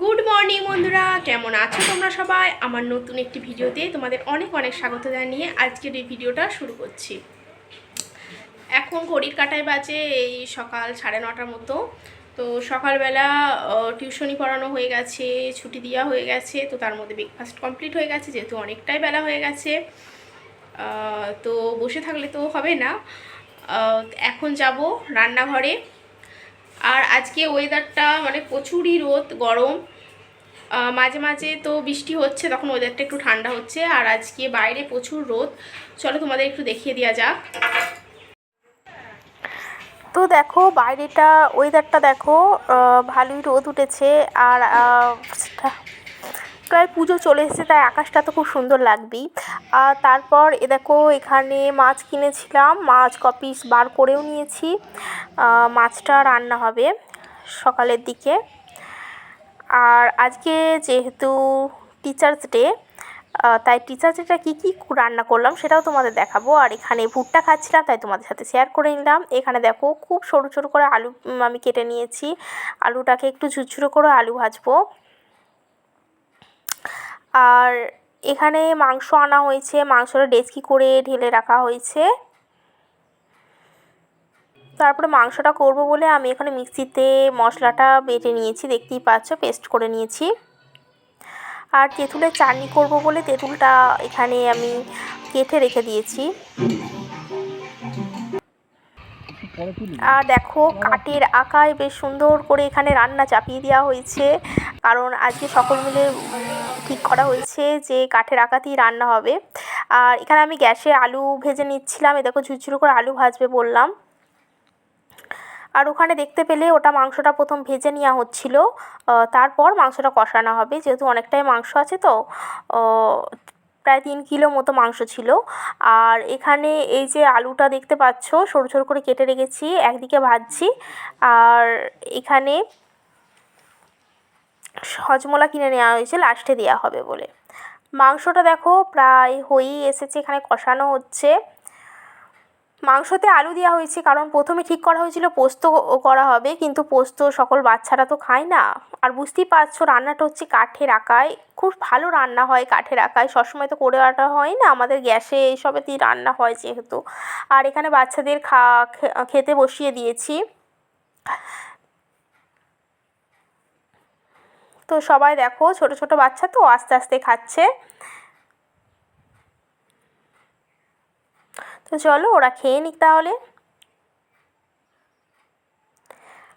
Good morning বন্ধুরা। কেমন আছো তোমরা সবাই? আমার নতুন একটি ভিডিওতে তোমাদের অনেক অনেক স্বাগত জানিয়ে আজকের এই ভিডিওটা শুরু করছি। এখন ঘড়ির কাটায় বাজে এই সকাল সাড়ে নটার মতো। তো সকালবেলা টিউশনি পড়ানো হয়ে গেছে, ছুটি দেওয়া হয়ে গেছে, তো তার মধ্যে ব্রেকফাস্ট কমপ্লিট হয়ে গেছে, যেহেতু অনেকটাই বেলা হয়ে গেছে। তো বসে থাকলে তো হবে না। এখন যাব রান্নাঘরে। আজকে ওয়েদারটা মানে প্রচুরই রোদ, গরম। মাঝে মাঝে তো বৃষ্টি হচ্ছে, তখন ওয়েদারটা একটু ঠান্ডা হচ্ছে, আর আজকে বাইরে প্রচুর রোদ। চলো তোমাদের একটু দেখিয়ে দেওয়া যাক। তো দেখো, বাইরেটা ওয়েদারটা দেখো ভালোই রোদ উঠেছে, আর প্রায় পুজো চলে এসেছে, তাই আকাশটা তো খুব সুন্দর লাগবেই। আর তারপর এ দেখো, এখানে মাছ কিনেছিলাম, মাছ কপিস বার করেও নিয়েছি। মাছটা রান্না হবে সকালের দিকে। আর আজকে যেহেতু টিচার্স ডে তাই টিচার্স ডেটা কী কী রান্না করলাম সেটাও তোমাদের দেখাবো। আর এখানে ভুট্টা খাচ্ছিলাম, তাই তোমাদের সাথে শেয়ার করে নিলাম। এখানে দেখো, খুব সরু সরু করে আলু আমি কেটে নিয়েছি। আলুটাকে একটু ঝুরঝুরো করে আলু ভাজবো। আর এখানে মাংস আনা হয়েছে, মাংসটা ডেচকি করে ঢেলে রাখা হয়েছে। তারপরে মাংসটা করব বলে আমি এখানে মিক্সিতে মশলাটা বেটে নিয়েছি, দেখতেই পাচ্ছ, পেস্ট করে নিয়েছি। আর তেঁতুলের চাটনি করব বলে তেঁতুলটা এখানে আমি কেটে রেখে দিয়েছি। আর দেখো কাঠের আকায় বেশ সুন্দর করে এখানে রান্না চাপিয়ে দেওয়া হয়েছে। কারণ আজকে সকল মিলে ঠিক করা হয়েছে যে কাঠের আকাতেই রান্না হবে। আর এখানে আমি গ্যাসে আলু ভেজে নিচ্ছিলাম। এ দেখো ঝুরঝুরো করে আলু ভাজবে বললাম। আর ওখানে দেখতে পেলে ওটা মাংসটা প্রথম ভেজে নেওয়া হচ্ছিল। তারপর মাংসটা কষানো হবে। যেহেতু অনেকটাই মাংস আছে তো প্রায় তিন কিলো মতো মাংস ছিল। আর এখানে এই যে আলুটা দেখতে পাচ্ছ, সরু সরু করে কেটে রেখেছি, একদিকে ভাজছি। আর এখানে হজমোলা কিনে নেওয়া হয়েছে লাস্টে দেওয়া হবে বলে। মাংসটা দেখো প্রায় হয়েই এসেছে, এখানে কষানো হচ্ছে। মাংসতে আলু দেওয়া হয়েছে, কারণ প্রথমে ঠিক করা হয়েছিল পোস্ত করা হবে, কিন্তু পোস্ত সকল বাচ্চারা তো খায় না। আর বুঝতেই পারছ, রান্নাটা হচ্ছে কাঠের আকায়। খুব ভালো রান্না হয় কাঠের আকায়, সবসময় তো করে আটা হয় না, আমাদের গ্যাসে এইসবে এইসবেতেই রান্না হয় যেহেতু। আর এখানে বাচ্চাদের খে- খেতে বসিয়ে দিয়েছি। তো সবাই দেখো, ছোট ছোট বাচ্চা তো আস্তে আস্তে খাচ্ছে। তো চলো ওরা খেয়ে নিক তাহলে।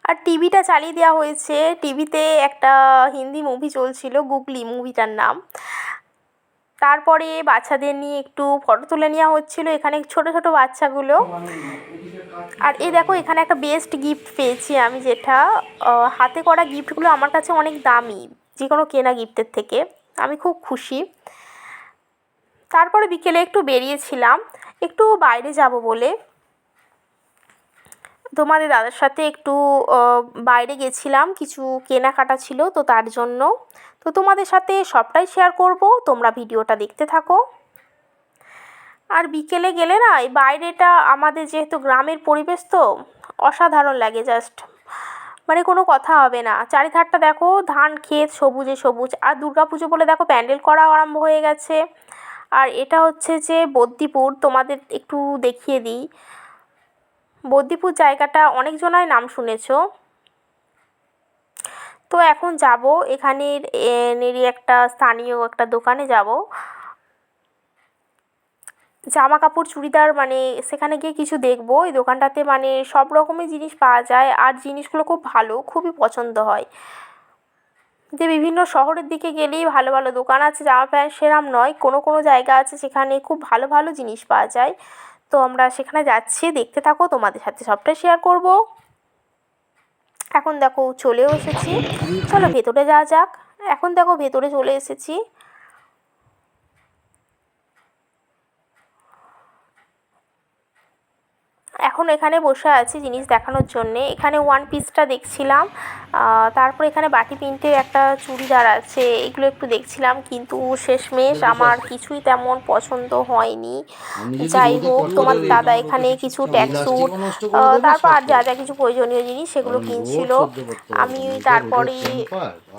আর টিভিটা চালিয়ে দেওয়া হয়েছে। টিভিতে একটা হিন্দি মুভি চলছিল, গুগলি মুভিটার নাম। তারপরে বাচ্চাদের নিয়ে একটু ফটো তুলে নেওয়া হচ্ছিল এখানে ছোট ছোট বাচ্চাগুলো। আর এই দেখো, এখানে একটা বেস্ট গিফট পেয়েছি আমি, যেটা হাতে করা গিফটগুলো আমার কাছে অনেক দামি যে কোনো কেনা গিফটের থেকে। আমি খুব খুশি। তারপরে বিকেলে একটু বেরিয়েছিলাম, একটু বাইরে যাব বলে। তোমাদের দাদার সাথে একটু বাইরে গেছিলাম, কিছু কেনাকাটা ছিল, তো তার জন্য। তো তোমাদের সাথে সবটাই শেয়ার করব, তোমরা ভিডিওটা দেখতে থাকো। আর বিকেলে গেলে না, এই বাইরেটা আমাদের যেহেতু গ্রামের পরিবেশ তো, অসাধারণ লাগে জাস্ট মানে কোনো কথা হবে না। চারিধারটা দেখো, ধান, ক্ষেত, সবুজে সবুজ। আর দুর্গাপুজো বলে দেখো, প্যান্ডেল করা আরম্ভ হয়ে গেছে। আর এটা হচ্ছে যে বদ্যিপুর তোমাদের একটু দেখিয়ে দিই। বদ্যিপুর জায়গাটা অনেকজনাই নাম শুনেছো। তো এখন যাব, এখানের নেরই একটা স্থানীয় একটা দোকানে যাব। জামা কাপড় চুড়িদার মানে সেখানে গিয়ে কিছু দেখব। এই দোকানটাতে মানে সব রকমের জিনিস পাওয়া যায় আর জিনিসগুলো খুব ভালো, খুবই পছন্দ হয়। যে বিভিন্ন শহরের দিকে গেলেই ভালো ভালো দোকান আছে, জামা প্যান্ট সেরম নয়, কোনো কোনো জায়গা আছে সেখানে খুব ভালো ভালো জিনিস পাওয়া যায়। তো আমরা সেখানে যাচ্ছি, দেখতে থাকো, তোমাদের সাথে সবটাই শেয়ার করব। এখন দেখো চলেও এসেছি। চলো ভেতরে যাওয়া যাক। এখন দেখো ভেতরে চলে এসেছি। এখন এখানে বসে আছি জিনিস দেখানোর জন্যে। এখানে ওয়ান পিসটা দেখছিলাম। তারপর এখানে বাটি প্রিন্টের একটা চুড়িদার আছে এগুলো একটু দেখছিলাম কিন্তু শেষমেশ আমার কিছুই তেমন পছন্দ হয়নি। যাই হোক তোমার দাদা এখানে কিছু ট্যাগ স্যুট তারপর আর যা যা কিছু প্রয়োজনীয় জিনিস সেগুলো কিনছিল। আমি তারপরে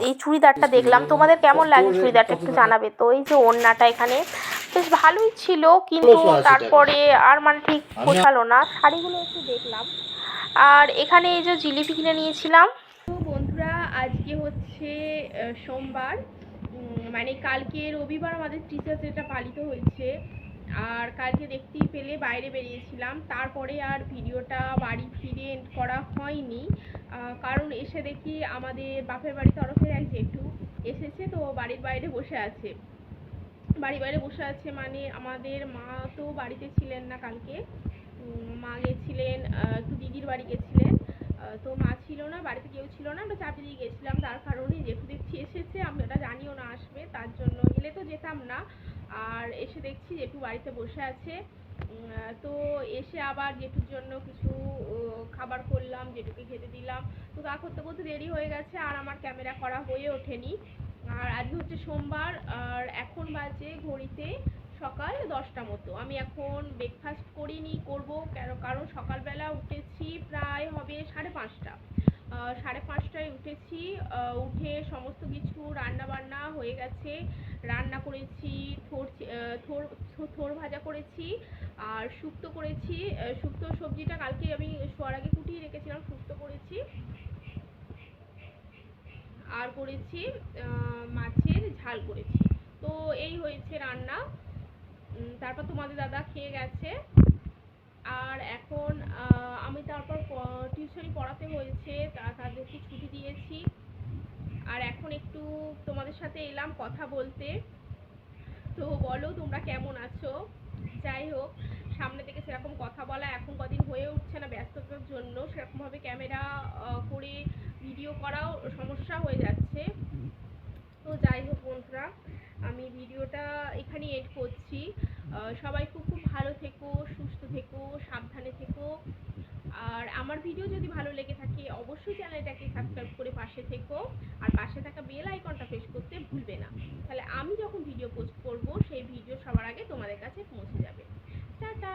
এই চুড়িদারটা দেখলাম। তোমাদের কেমন লাগে চুড়িদারটা একটু জানাবে? তো এই যে ওড়নাটা এখানে বেশ ভালোই ছিল কিন্তু তারপরে আর মানে ঠিক পোষালো না। শাড়িগুলো একটু দেখলাম। আর এখানে এই যে জিলিপি কিনে নিয়েছিলাম। তো বন্ধুরা আজকে হচ্ছে সোমবার। মানে কালকে রবিবার আমাদের টিচার ডেটা পালিত হয়েছে আর কালকে দেখতেই পেলে বাইরে বেরিয়েছিলাম। তারপরে আর ভিডিওটা বাড়ি ফিরে করা হয়নি। কারণ এসে দেখি আমাদের বাপের বাড়ির তরফের এক জেঠু এসেছে তো বাড়ির বাইরে বসে আছে। বাড়ি বাইরে বসে আছে মানে আমাদের মা তো বাড়িতে ছিলেন না কালকে। মা গেছিলেন একটু দিদির বাড়ি গেছিলেন। তো মা ছিল না, বাড়িতে কেউ ছিল না, আমরা চাপে দিয়ে গেছিলাম। তার কারণে জেঠু দেখছি এসেছে, আমি ওটা জানিও না আসবে, তার জন্য এলে তো যেতাম না। আর এসে দেখছি জেঠু বাড়িতে বসে আছে। তো এসে আবার জেঠুর জন্য কিছু খাবার করলাম, জেঠুকে খেতে দিলাম। তো তা করতে করতে দেরি হয়ে গেছে, আর আমার ক্যামেরা করা হয়ে ওঠেনি। আর আজকে হচ্ছে সোমবার, আর এখন বাজে ঘড়িতে সকাল দশটা মতো। আমি এখন ব্রেকফাস্ট করিনি, করব কেন- কারণ সকালবেলা উঠেছি প্রায় হবে সাড়ে পাঁচটা। সাড়ে পাঁচটায় উঠেছি উঠে সমস্ত কিছু রান্না বান্না হয়ে গেছে। রান্না করেছি, থোর থোর থোর ভাজা করেছি, আর শুক্তো করেছি। শুক্তো সবজিটা কালকে আমি শোয়ার আগে কুটিয়ে রেখেছিলাম, শুক্তো করেছি। করেছি মাছের ঝাল করেছি। তো এই হয়েছে রান্না। তারপর তোমাদের দাদা খেয়ে গেছে। আর এখন আমি তারপর টিউশনি পড়াতে হয়েছে তাদেরকে ছুটি দিয়েছি। আর এখন একটু তোমাদের সাথে এলাম কথা বলতে। তো বলো, তোমরা কেমন আছো? যাই হোক, সামনে থেকে সেরকম কথা বলা এখন কদিন হয়ে উঠছে না ব্যস্ততার জন্য, সেরকমভাবে ক্যামেরা এখানেই এড করছি। সবাই খুব খুব ভালো থেকো, সুস্থ থেকো, সাবধানে থেকো। আর আমার ভিডিও যদি ভালো লেগে থাকে, অবশ্যই চ্যানেলটাকে সাবস্ক্রাইব করে পাশে থেকো। আর পাশে থাকা বেল আইকনটা প্রেস করতে ভুলবে না। তাহলে আমি যখন ভিডিও পোস্ট করব, সেই ভিডিও সবার আগে তোমাদের কাছে পৌঁছে যাবে। টাটা!